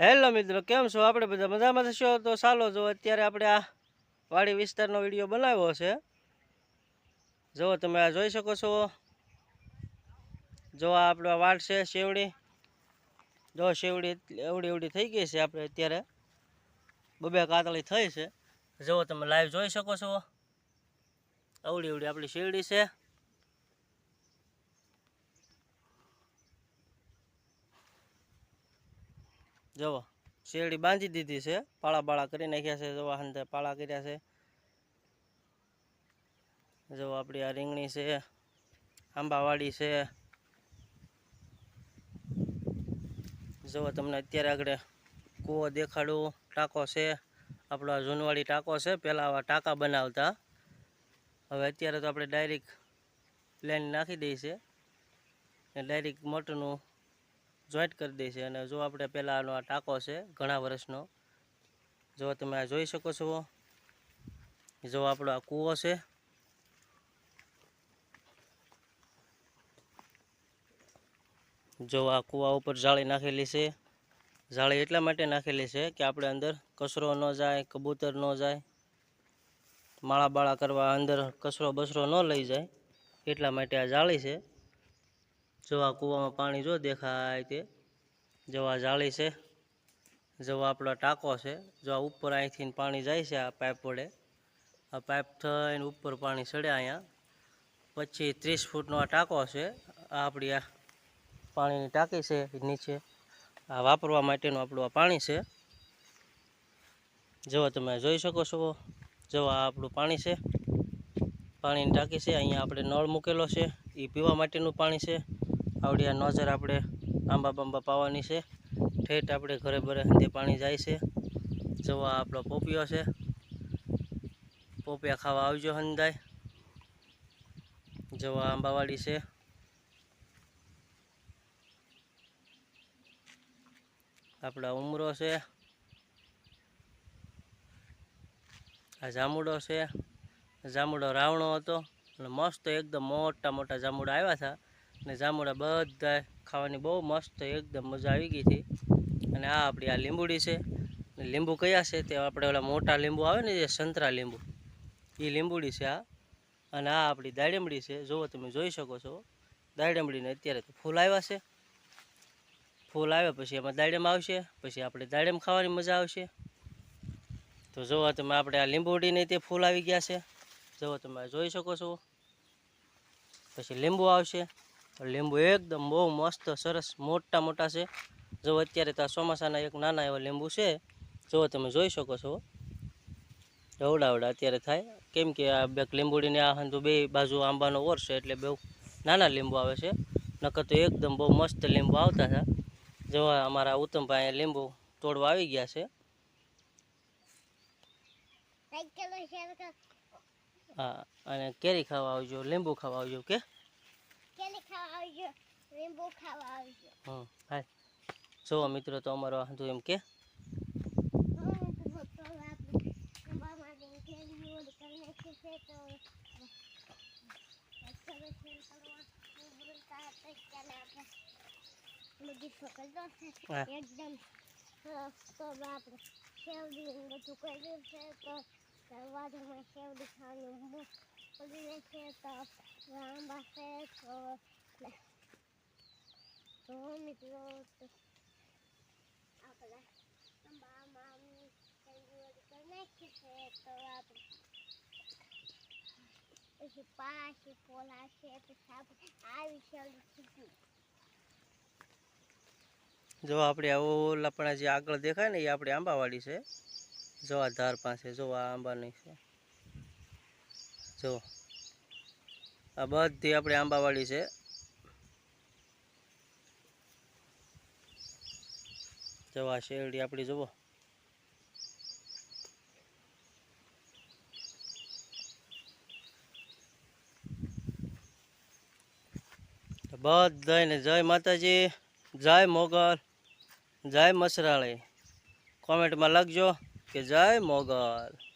Hello મિત્રો, કેમ છો? આપણે બધા મજામાં થશો તો ચાલો, જો અત્યારે આપણે આ વાડી વિસ્તારનો વીડિયો બનાવ્યો છે. જો તમે આ જોઈ શકો છો. જો આ આપણો વાડ છે, શેવડી. જો શેવડી એવડી એવડી થઈ ગઈ છે આપણે અત્યારે. બબે કાતળી થઈ છે. જો તમે લાઈવ જોઈ શકો છો. અવડી એવડી આપણી શેરડી છે. જુઓ, શેરડી બાંધી દીધી છે, પાળા બાળા કરી નાખ્યા છે, જુઓ અંદર પાળા કર્યા છે. જો આપણી આ રીંગણી છે, આંબાવાડી છે. જુઓ, તમને અત્યારે આગળ કૂવો દેખાડું, ટાંકો છે, આપણો આ જૂનવાડી ટાંકો છે પહેલાં આવા ટાંકા બનાવતા. હવે અત્યારે તો આપણે ડાયરેક્ટ પ્લેન નાખી દઈએ છીએ. ને ડાયરેક્ટ મોટરનું જોઈન્ટ કરી દે અને જો આપણે પહેલાં આનો આ ટાંકો છે, ઘણા વર્ષનો, જો તમે આ જોઈ શકો છો. જો આપણો આ કૂવો છે. જો આ કૂવા ઉપર જાળી નાખેલી છે. જાળી એટલા માટે નાખેલી છે કે આપણે અંદર કચરો ન જાય, કબૂતર ન જાય, માળા બાળા કરવા અંદર કચરો બસરો ન લઈ જાય. એટલા માટે આ જાળી છે. જો આ કૂવામાં પાણી જો દેખાય તે. જો આ જાળી છે. જો આપણો ટાંકો છે. જો આ ઉપર અહીંથી પાણી જાય છે આ પાઇપ વડે. આ પાઇપ થઈને ઉપર પાણી ચડે અહીંયા. પછી ત્રીસ ફૂટનો આ ટાંકો છે. આ આપણી આ પાણીની ટાંકી છે નીચે. આ વાપરવા માટેનું આપણું આ પાણી છે. જો તમે જોઈ શકો છો. જો આપણું પાણી છે. પાણીની ટાંકી છે. અહીંયા આપણે નળ મૂકેલો છે. એ પીવા માટેનું પાણી છે. આવડી આ નોઝર આપણે આંબા બાંબા પાવાની છે. ઠેઠ આપણે ઘરે બરે હંધે પાણી જાય છે. જવા આપણો પોપિયો છે. પોપિયા ખાવા આવજો હંધાય. જવા આંબાવાડી છે. આપણા ઉમરો છે. આ જામુડો છે. જામુડો રાવણો હતો. અને મસ્ત એકદમ મોટા મોટા જામુડા આવ્યા હતા. અને જામુડા બધા ખાવાની બહુ મસ્ત એકદમ મજા આવી ગઈ હતી. અને આ આપણી આ લીંબુડી છે. લીંબુ કયા છે તે આપણે ઓલા મોટા લીંબુ આવે ને જે સંતરા લીંબુ એ લીંબુડી છે આ. અને આ આપણી દાડમડી છે. જુઓ તમે જોઈ શકો છો. દાડમડીને અત્યારે તો ફૂલ આવ્યા છે. ફૂલ આવ્યા પછી એમાં દાડમ આવશે, પછી આપણે દાડમ ખાવાની મજા આવશે. તો જુઓ તમે આપણે આ લીંબુડીને તે ફૂલ આવી ગયા છે. જુઓ તમે જોઈ શકો છો. પછી લીંબુ આવશે. લીંબુ એકદમ બહુ મસ્ત સરસ મોટા મોટા છે. જો અત્યારે તો ચોમાસાના એક નાના એવા લીંબુ છે જો તમે જોઈ શકો છો. અવડાવડા અત્યારે થાય. કેમ કે આ બે લીંબુડીને આ હંધુ બે બાજુ આંબાનો ઓર છે એટલે બહુ નાના લીંબુ આવે છે. નકર તો એકદમ બહુ મસ્ત લીંબુ આવતા હતા. જો અમારા ઉત્તમભાઈ લીંબુ તોડવા આવી ગયા છે. હા અને કેરી ખાવા આવજો લીંબુ ખાવા આવજો કે આવજો લીંબુ ખાવા આવજો. હમ હાલ જો મિત્રો તો અમારો હંધુ એમ કે. છે. છે. એકદમ તો શેવડી બધું કર્યું છે. તો દરવાજામાં શેવડી ખાવાનું નાખીએ તો આંબા છે. તો તો મિત્રો તો આપણે આંબામાં શેવડી ઓલી કરી નાખી છે તો આપણે પછી પાછી પોલાશે પછી આપણે આવી શેવડી શીખી જો આપણે આ ઓલા પણ જે આગળ દેખાય ને એ આપણી આંબાવાડી છે જો આ ધાર પાસે જો આ આંબાની છે જો આ બધી આપણી આંબાવાડી છે જો આ શેરડી આપણી, જુઓ. બધાને જય માતાજી, જય મોગલ, જય મસરાળી. કોમેન્ટમાં લખજો કે જય મોગલ.